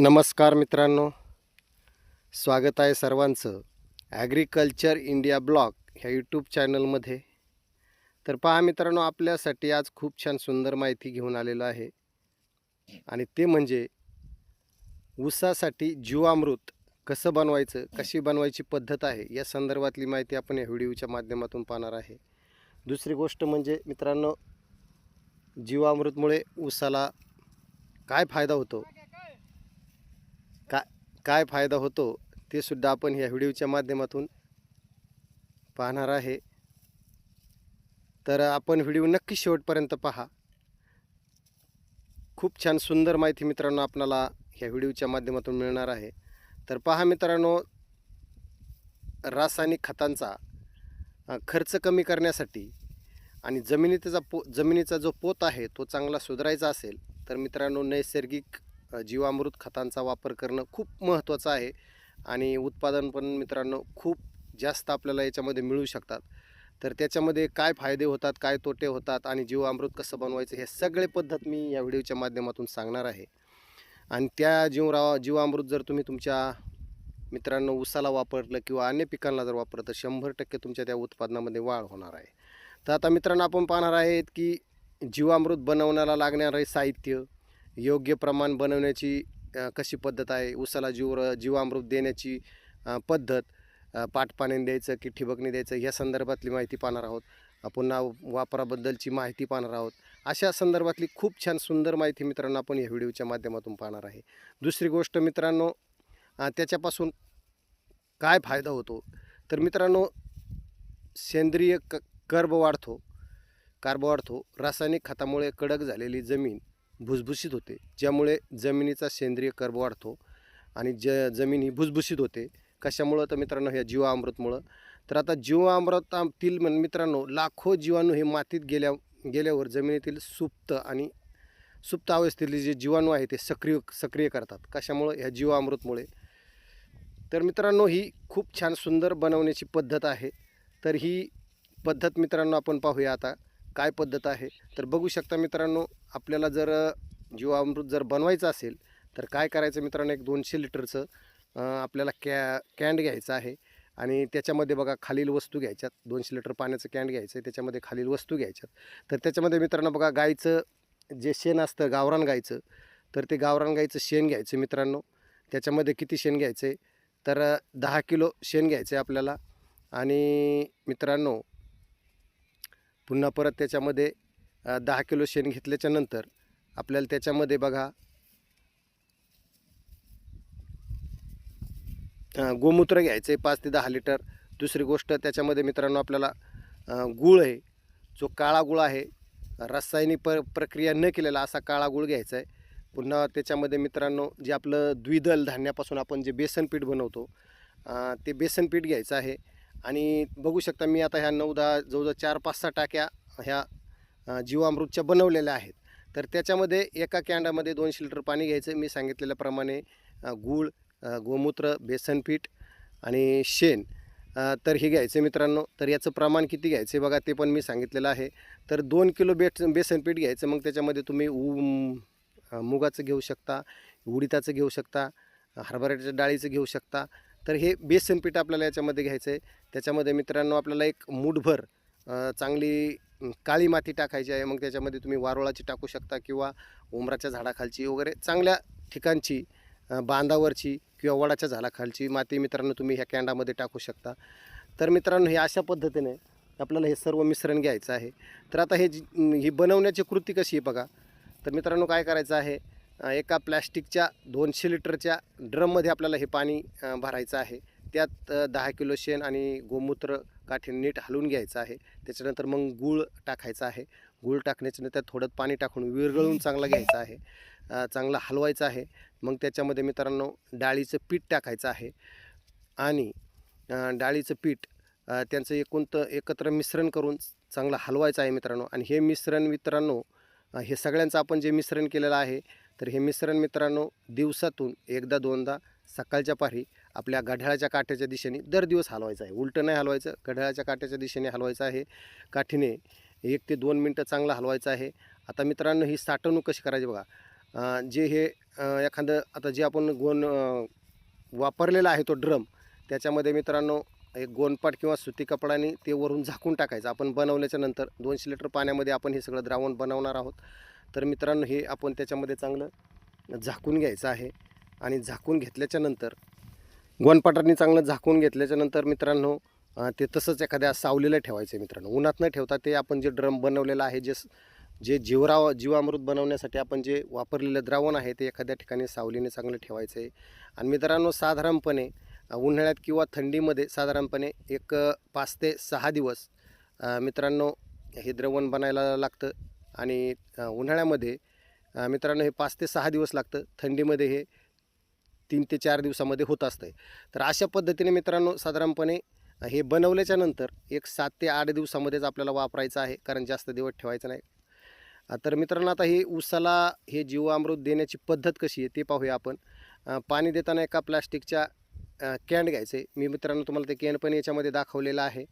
नमस्कार मित्रांनो. स्वागत आहे सर्वांचं ॲग्रिकल्चर इंडिया ब्लॉग ह्या यूट्यूब चॅनलमध्ये. तर पहा मित्रांनो आपल्यासाठी आज खूप छान सुंदर माहिती घेऊन आलेलो आहे. आणि ते म्हणजे ऊसासाठी जीवामृत कसं बनवायचं कशी बनवायची पद्धत आहे या संदर्भातली माहिती आपण या व्हिडिओच्या माध्यमातून पाहणार आहे. दुसरी गोष्ट म्हणजे मित्रांनो जीवामृतमुळे ऊसाला काय फायदा होतो? काय फायदा होतो ते सुद्धा आपण ह्या व्हिडिओच्या माध्यमातून पाहणार आहे. तर आपण व्हिडिओ नक्की शेवटपर्यंत पहा. खूप छान सुंदर माहिती मित्रांनो आपणाला ह्या व्हिडिओच्या माध्यमातून मिळणार आहे. तर पहा मित्रांनो रासायनिक खतांचा खर्च कमी करण्यासाठी आणि जमिनीचा पो जमिनीचा जो पोत आहे तो चांगला सुधारायचा असेल तर मित्रांनो नैसर्गिक जीवामृत खतांचा वापर करणं खूप महत्त्वाचं आहे आणि उत्पादन पण मित्रांनो खूप जास्त आपल्याला याच्यामध्ये मिळू शकतात. तर त्याच्यामध्ये काय फायदे होतात काय तोटे होतात आणि जीवामृत कसं बनवायचं हे सगळे पद्धत मी या व्हिडिओच्या माध्यमातून सांगणार आहे. आणि त्या जीवरा जीवामृत जर तुम्ही तुमच्या मित्रांनो ऊसाला वापरलं किंवा अन्य पिकांना जर वापरलं तर शंभर टक्के तुमच्या त्या उत्पादनामध्ये वाढ होणार आहे. तर आता मित्रांनो आपण पाहणार आहेत की जीवामृत बनवण्याला लागणारे साहित्य योग्य प्रमाण बनवण्याची कशी पद्धत आहे? उसाला जीव जीवामृत देण्याची पद्धत अ, पाटपाण्याने द्यायचं की ठिबकने द्यायचं या संदर्भातली माहिती पाहणार आहोत. पुन्हा वापराबद्दलची माहिती पाहणार आहोत. अशा संदर्भातली खूप छान सुंदर माहिती मित्रांनो आपण या व्हिडिओच्या माध्यमातून पाहणार आहे. दुसरी गोष्ट मित्रांनो त्याच्यापासून काय फायदा होतो? तर मित्रांनो सेंद्रिय क कर्ब वाढतो. कार्ब वाढतो. रासायनिक खतामुळे कडक झालेली जमीन भुसभुशीत होते. ज्यामुळे जमिनीचा सेंद्रिय कर्ब वाढतो आणि ज जमीन ही भुसभुशीत होते. कशामुळं तर मित्रांनो ह्या जीवामृतमुळं. तर आता जीवामृतातील म्हण- मित्रांनो लाखो जीवाणू हे मातीत गेल्या गेल्यावर जमिनीतील सुप्त आणि सुप्त अवस्थेतले जे जीवाणू आहे ते सक्रिय सक्रिय करतात. कशामुळं? ह्या जीवामृतमुळे. तर मित्रांनो ही खूप छान सुंदर बनवण्याची पद्धत आहे. तर ही पद्धत मित्रांनो आपण पाहूया आता. काय पद्धत आहे? तर बघू शकता मित्रांनो आपल्याला जर जीवामृत जर बनवायचं असेल तर काय करायचं मित्रांनो? एक दोनशे लिटरचं आपल्याला कॅ कॅन्ड घ्यायचं आहे. आणि त्याच्यामध्ये बघा खालील वस्तू घ्यायच्यात. दोनशे लिटर पाण्याचं कॅन्ड घ्यायचं आहे त्याच्यामध्ये खालील वस्तू घ्यायच्यात. तर त्याच्यामध्ये मित्रांनो बघा गाईचं जे शेण असतं गावरान गाईचं तर ते गावरान गाईचं शेण घ्यायचं मित्रांनो. त्याच्यामध्ये किती शेण घ्यायचं आहे तर दहा किलो शेण घ्यायचं आहे आपल्याला. आणि मित्रांनो पुन्हा परत त्याच्यामध्ये दहा किलो शेण घेतल्याच्या नंतर आपल्याला त्याच्यामध्ये बघा गोमूत्र घ्यायचं आहे पाच ते दहा लिटर. दुसरी गोष्ट त्याच्यामध्ये मित्रांनो आपल्याला गूळ आहे. जो काळा गुळ आहे रासायनिक प प्रक्रिया न केलेला असा काळा गुळ घ्यायचा आहे पुन्हा त्याच्यामध्ये मित्रांनो जे आपलं द्विदल धान्यापासून आपण जे बेसन पीठ बनवतो ते बेसन पीठ घ्यायचं आहे. आणि बघू शकता मी आता ह्या नऊ दहा जवळजवळ चार पाच सहा टाक्या ह्या जीवामृतच्या बनवलेल्या आहेत. तर त्याच्यामध्ये एका कॅन्डामध्ये दोनशे लिटर पाणी घ्यायचं. मी सांगितलेल्याप्रमाणे गूळ गोमूत्र बेसन पीठ आणि शेण तर हे घ्यायचं मित्रांनो. तर याचं प्रमाण किती घ्यायचं आहे बघा ते पण मी सांगितलेलं आहे. तर दोन किलो बेट बेसन पीठ घ्यायचं. मग त्याच्यामध्ये तुम्ही ऊ मुगाचं घेऊ शकता उडीदाचं घेऊ शकता हरभऱ्याच्या डाळीचं घेऊ शकता तर हे बेसन पीठ आपल्याला याच्यामध्ये घ्यायचं आहे त्याच्यामध्ये मित्रांनो आपल्याला एक मूठभर चांगली काळी माती टाकायची आहे. मग त्याच्यामध्ये तुम्ही वारोळाची टाकू शकता किंवा उमराच्या झाडाखालची वगैरे चांगल्या ठिकाणची बांधावरची किंवा वडाच्या झाडाखालची माती मित्रांनो तुम्ही ह्या कॅन्डामध्ये टाकू शकता. तर मित्रांनो हे अशा पद्धतीने आपल्याला हे सर्व मिश्रण घ्यायचं आहे. तर आता हे जी ही बनवण्याची कृती कशी आहे बघा. तर मित्रांनो काय करायचं आहे? एका प्लॅस्टिकच्या दोनशे लिटरच्या ड्रममध्ये आपल्याला हे पाणी भरायचं आहे. त्यात दहा किलो शेण आणि गोमूत्र काठी नीट हलवून घ्यायचं आहे. त्याच्यानंतर मग गूळ टाकायचं आहे. गूळ टाकण्याच्या नंतर थोडं पाणी टाकून विरगळून चांगला घ्यायचा आहे. चांगलं चांगला हलवायचा आहे. मग त्याच्यामध्ये मित्रांनो डाळीचं पीठ टाकायचं आहे. आणि डाळीचं पीठ त्यांचं एकूण एकत्र मिश्रण करून चांगलं हलवायचं आहे मित्रांनो. आणि हे मिश्रण मित्रांनो हे सगळ्यांचं आपण जे मिश्रण केलेलं आहे तर हे मिश्रण मित्रांनो दिवसातून एकदा दोनदा सकाळच्या पारी आपल्या घड्याळाच्या काठ्याच्या दिशेने दर दिवस हलवायचं आहे. उलटं नाही हलवायचं घड्याळाच्या काठ्याच्या दिशेने हलवायचं आहे. काठीने एक ते दोन मिनटं चांगलं हलवायचं आहे. आता मित्रांनो ही साठवणूक कशी करायची बघा. जे हे एखादं आता जे आपण गोन वापरलेला आहे तो ड्रम त्याच्यामध्ये मित्रांनो एक गोनपाट किंवा सुती कपडाने ते वरून झाकून टाकायचं. आपण बनवल्याच्या नंतर दोनशे लिटर पाण्यामध्ये आपण हे सगळं द्रावण बनवणार आहोत. तर मित्रांनो हे आपण त्याच्यामध्ये चांगलं झाकून घ्यायचं आहे. आणि झाकून घेतल्याच्यानंतर नंतर चांगलं झाकून घेतल्याच्यानंतर मित्रांनो ते तसंच एखाद्या सावलीला ठेवायचं आहे मित्रांनो. उन्हात न ठेवता ते आपण जे ड्रम बनवलेलं आहे जे जे जीवराव जीवामृत बनवण्यासाठी आपण जे वापरलेलं द्रावण आहे ते एखाद्या ठिकाणी सावलीने चांगलं ठेवायचं आहे. आणि मित्रांनो साधारणपणे उन्हाळ्यात किंवा थंडीमध्ये साधारणपणे एक पाच ते सहा दिवस मित्रांनो हे द्रवण बनायला लागतं. आणि उन्हाळ्यामध्ये मित्रांनो हे पाच ते सहा दिवस लागतं. थंडीमध्ये हे तीन ते चार दिवसामध्ये होत असतं तर अशा पद्धतीने मित्रांनो साधारणपणे हे बनवल्याच्या नंतर एक सात ते आठ दिवसामध्येच आपल्याला वापरायचं आहे कारण जास्त दिवस ठेवायचं नाही. तर मित्रांनो आता हे उसाला हे जीवामृत देण्याची पद्धत कशी आहे ते पाहूया आपण. पाणी देताना एका प्लास्टिकच्या कॅन्ड घ्यायचे. मी मित्रांनो तुम्हाला ते कॅन्ड पण याच्यामध्ये दाखवलेलं आहे.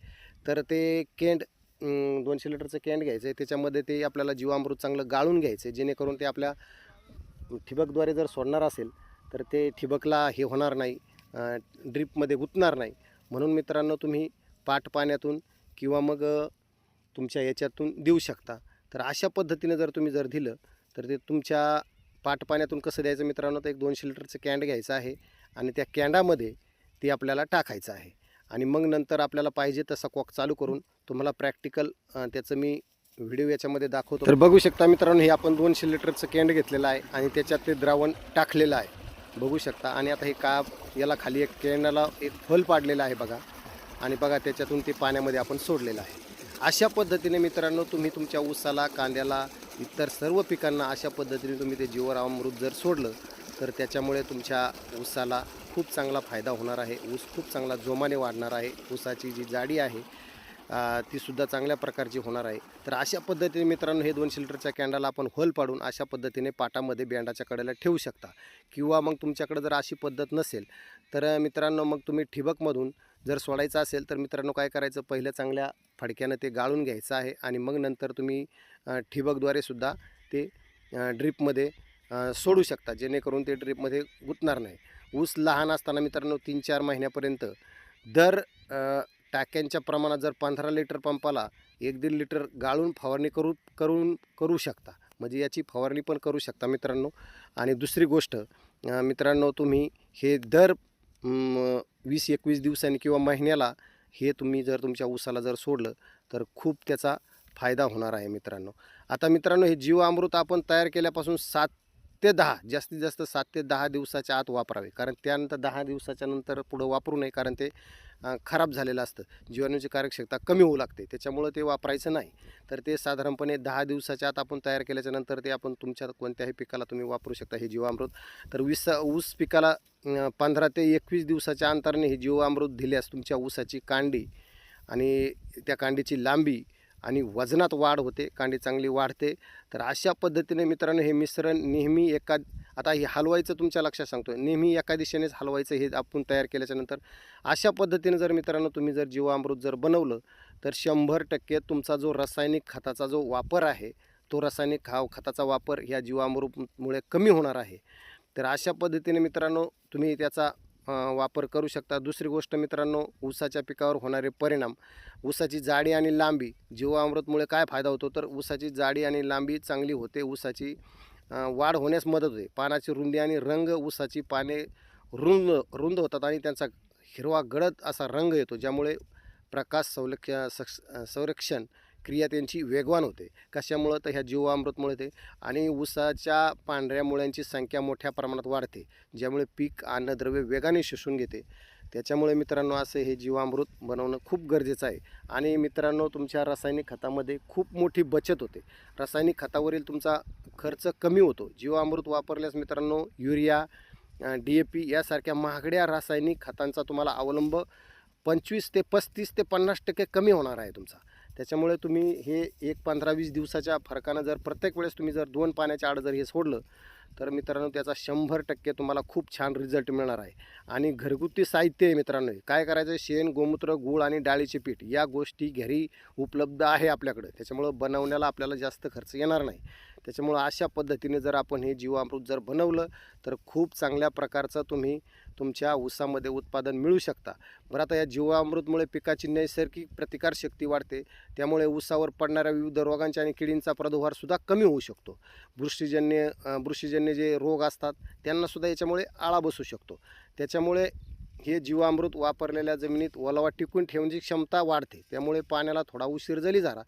तर ते कॅन्ड दोनशे लिटरचं कॅन घ्यायचं आहे त्याच्यामध्ये ते आपल्याला जीवामृत चांगलं गाळून घ्यायचं आहे जेणेकरून ते आपल्या ठिबकद्वारे जर सोडणार असेल तर ते ठिबकला हे होणार नाही ड्रीपमध्ये गुंतणार नाही. म्हणून मित्रांनो तुम्ही पाट पाण्यातून किंवा मग तुमच्या याच्यातून देऊ शकता. तर अशा पद्धतीने जर तुम्ही जर दिलं तर ते तुमच्या पाट पाण्यातून कसं द्यायचं मित्रांनो तर एक दोनशे लिटरचं कॅन्ड घ्यायचं आहे आणि त्या कॅन्डामध्ये ते आपल्याला टाकायचं आहे. आणि मग नंतर आपल्याला पाहिजे तसा कॉक चालू करून तुम्हाला प्रॅक्टिकल त्याचं मी व्हिडिओ याच्यामध्ये दाखवतो. तर बघू शकता मित्रांनो हे आपण दोनशे लिटरचं कॅन्ड घेतलेलं आहे आणि त्याच्यात ते द्रावण टाकलेलं आहे. बघू शकता. आणि आता हे का याला खाली एक कॅन्डाला एक फल पाडलेलं आहे बघा. आणि बघा त्याच्यातून ते पाण्यामध्ये आपण सोडलेलं आहे. अशा पद्धतीने मित्रांनो तुम्ही तुमच्या ऊसाला कांद्याला इतर सर्व पिकांना अशा पद्धतीने तुम्ही ते जीवरामृत जर सोडलं तर त्याच्यामुळे तुमच्या ऊसाला खूप चांगला फायदा होणार आहे. ऊस खूप चांगला जोमाने वाढणार आहे. ऊसाची जी जाडी आहे तीसुद्धा ती सुद्धा चांगल्या प्रकारची होणार आहे. तर अशा पद्धतीने मित्रांनो हे दोनशे लिटरच्या कॅन्डाला आपण होल पाडून अशा पद्धतीने पाटामध्ये बँडाच्या कडेला ठेवू शकता. किंवा मग तुमच्याकडे जर अशी पद्धत नसेल तर मित्रांनो मग तुम्ही ठिबकमधून जर सोडायचं असेल तर मित्रांनो काय करायचं? पहिलं चांगल्या फडक्यानं ते गाळून घ्यायचं आहे आणि मग नंतर तुम्ही ठिबकद्वारेसुद्धा ठिबकद्वारे सुद्धा ते ड्रिपमध्ये ड्रीपमध्ये सोडू शकता. जेणेकरून ते ड्रीपमध्ये गुंतणार नाही. ऊस लहान असताना मित्रांनो तीन चार महिन्यापर्यंत दर टाक्यांच्या प्रमाणात जर पंधरा लिटर पंपाला एक दीड लिटर गाळून फवारणी करू करून करू शकता. म्हणजे याची फवारणी पण करू शकता मित्रांनो. आणि दुसरी गोष्ट मित्रांनो तुम्ही हे दर वीस एकवीस दिवसांनी किंवा महिन्याला हे तुम्ही जर तुमच्या ऊसाला जर सोडलं तर खूप त्याचा फायदा होणार आहे मित्रांनो. आता मित्रांनो हे जीवामृत आपण तयार केल्यापासून सात ते दहा जास्तीत जास्त सात ते दहा दिवसाच्या आत वापरावे. कारण त्यानंतर दहा दिवसाच्या नंतर पुढं वापरू नये कारण ते खराब झालेलं असतं. जीवाणूची कार्यक्षमता कमी होऊ लागते. त्याच्यामुळं ते वापरायचं नाही. तर ते साधारणपणे दहा दिवसाच्या आत आपण तयार केल्याच्यानंतर ते आपण तुमच्या कोणत्याही पिकाला तुम्ही वापरू शकता हे जीवामृत. तर वीस ऊस पिकाला पंधरा ते एकवीस दिवसाच्या अंतराने हे जीवामृत दिल्यास तुमच्या ऊसाची कांडी आणि त्या कांडीची लांबी आणि वजनात वाढ होते कांडी चांगली वाढते. तर अशा पद्धतीने मित्रांनो हे मिश्रण नेहमी एका आता हे हलवायचं तुमच्या लक्षात सांगतो नेहमी एका दिशेनेच हलवायचं हे आपण तयार केल्याच्यानंतर अशा पद्धतीने जर मित्रांनो तुम्ही जर जीवामृत जर बनवलं तर शंभर टक्के तुमचा जो रासायनिक खताचा जो वापर आहे तो रासायनिक खा खताचा वापर ह्या जीवामृतमुळे कमी होणार आहे. तर अशा पद्धतीने मित्रांनो तुम्ही त्याचा वापर करू शकता. दुसरी गोष्ट मित्रांनो ऊसाच्या पिकावर होणारे परिणाम. ऊसाची जाडी आणि लांबी जीवामृतमुळे काय फायदा होतो? तर ऊसाची जाडी आणि लांबी चांगली होते ऊसाची वाढ होण्यास मदत होते. पानाची रुंदी आणि रंग ऊसाची पाने रुंद रुंद होतात आणि त्यांचा हिरवा गडद असा रंग येतो ज्यामुळे प्रकाश संरक्ष सक्ष संरक्षण क्रिया त्यांची वेगवान होते. कशामुळं? तर ह्या जीवामृतमुळे ते. आणि ऊसाच्या पांढऱ्या मुळ्यांची संख्या मोठ्या प्रमाणात वाढते ज्यामुळे पीक अन्नद्रव्य वेगाने शोषून घेते. त्याच्यामुळे मित्रांनो असं हे जीवामृत बनवणं खूप गरजेचं आहे. आणि मित्रांनो तुमच्या रासायनिक खतामध्ये खूप मोठी बचत होते. रासायनिक खतावरील तुमचा खर्च कमी होतो. जीवामृत वापरल्यास मित्रांनो युरिया डी ए पी यासारख्या महागड्या रासायनिक खतांचा तुम्हाला अवलंब पंचवीस ते पस्तीस ते पन्नास टक्के कमी होणार आहे तुमचा. त्याच्यामुळे तुम्ही हे एक पंधरा वीस दिवसाच्या फरकानं जर प्रत्येक वेळेस तुम्ही जर दोन पाण्याच्या आड जर हे सोडलं तर मित्रांनो त्याचा शंभर टक्के तुम्हाला खूप छान रिझल्ट मिळणार आहे. आणि घरगुती साहित्य आहे मित्रांनो काय करायचं आहे शेण गोमूत्र गूळ आणि डाळीचे पीठ या गोष्टी घरी उपलब्ध आहे आपल्याकडं. त्याच्यामुळं बनवण्याला आपल्याला जास्त खर्च येणार नाही. त्याच्यामुळं अशा पद्धतीने जर आपण हे जीवामृत जर बनवलं तर खूप चांगल्या प्रकारचं तुम्ही तुमच्या ऊसामध्ये उत्पादन मिळू शकता. बरं आता या जीवामृतमुळे पिकाची नैसर्गिक प्रतिकारशक्ती वाढते. त्यामुळे ऊसावर पडणाऱ्या विविध रोगांच्या आणि किडींचा प्रादुर्भावसुद्धा कमी होऊ शकतो. बुरशीजन्य बुरशीजन्य जे रोग असतात त्यांनासुद्धा याच्यामुळे आळा बसू शकतो. त्याच्यामुळे हे जीवामृत वापरलेल्या जमिनीत ओलावा टिकून ठेवण्याची क्षमता वाढते. त्यामुळे पाण्याला थोडा उशीर जरी झाला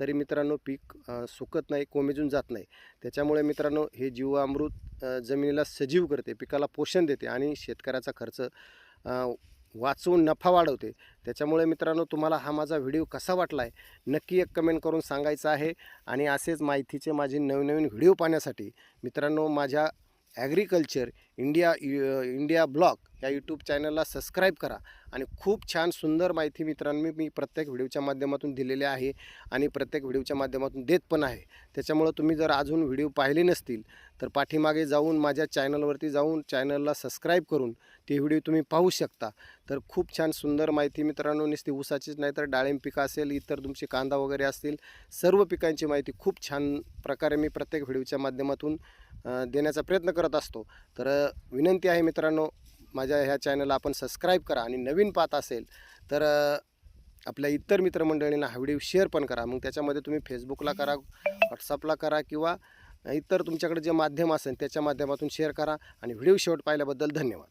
तरी मित्रांनो पीक सुकत नाही कोमेजून जात नाही. त्याच्यामुळे मित्रांनो हे जीवामृत जमिनीला सजीव करते पिकाला पोषण देते आणि शेतकऱ्याचा खर्च वाचवून नफा वाढवते. त्याच्यामुळे मित्रांनो तुम्हाला हा माझा व्हिडिओ कसा वाटला आहे नक्की एक कमेंट करून सांगायचं आहे. आणि असेच माहितीचे माझे नवनवीन व्हिडिओ पाहण्यासाठी मित्रांनो माझ्या ॲग्रिकल्चर इंडिया इंडिया ब्लॉग या यूट्यूब चॅनलला सबस्क्राईब करा. आणि खूप छान सुंदर माहिती मित्रांनो मी प्रत्येक व्हिडिओच्या माध्यमातून दिलेली आहे आणि प्रत्येक व्हिडिओच्या माध्यमातून देत पण आहे. त्याच्यामुळं तुम्ही जर अजून व्हिडिओ पाहिले नसतील तर पाठीमागे जाऊन माझ्या चॅनलवरती जाऊन चॅनलला सबस्क्राईब करून ते व्हिडिओ तुम्ही पाहू शकता. तर खूप छान सुंदर माहिती मित्रांनो नुसती ऊसाचीच नाही तर डाळिंब पिकं असेल इतर तुमचे कांदा वगैरे असतील सर्व पिकांची माहिती खूप छान प्रकारे मी प्रत्येक व्हिडिओच्या माध्यमातून देण्याचा प्रयत्न करत असतो. तर विनंती आहे मित्रांनो माझ्या ह्या चॅनलला आपण सबस्क्राईब करा आणि नवीन पाहत असेल तर आपल्या इतर मित्रमंडळींना हा व्हिडिओ शेअर पण करा. मग त्याच्यामध्ये तुम्ही फेसबुकला करा व्हॉट्सअपला करा किंवा इतर तुमच्याकडे जे माध्यम असेल त्याच्या माध्यमातून शेअर करा. आणि व्हिडिओ शेवट पाहिल्याबद्दल धन्यवाद.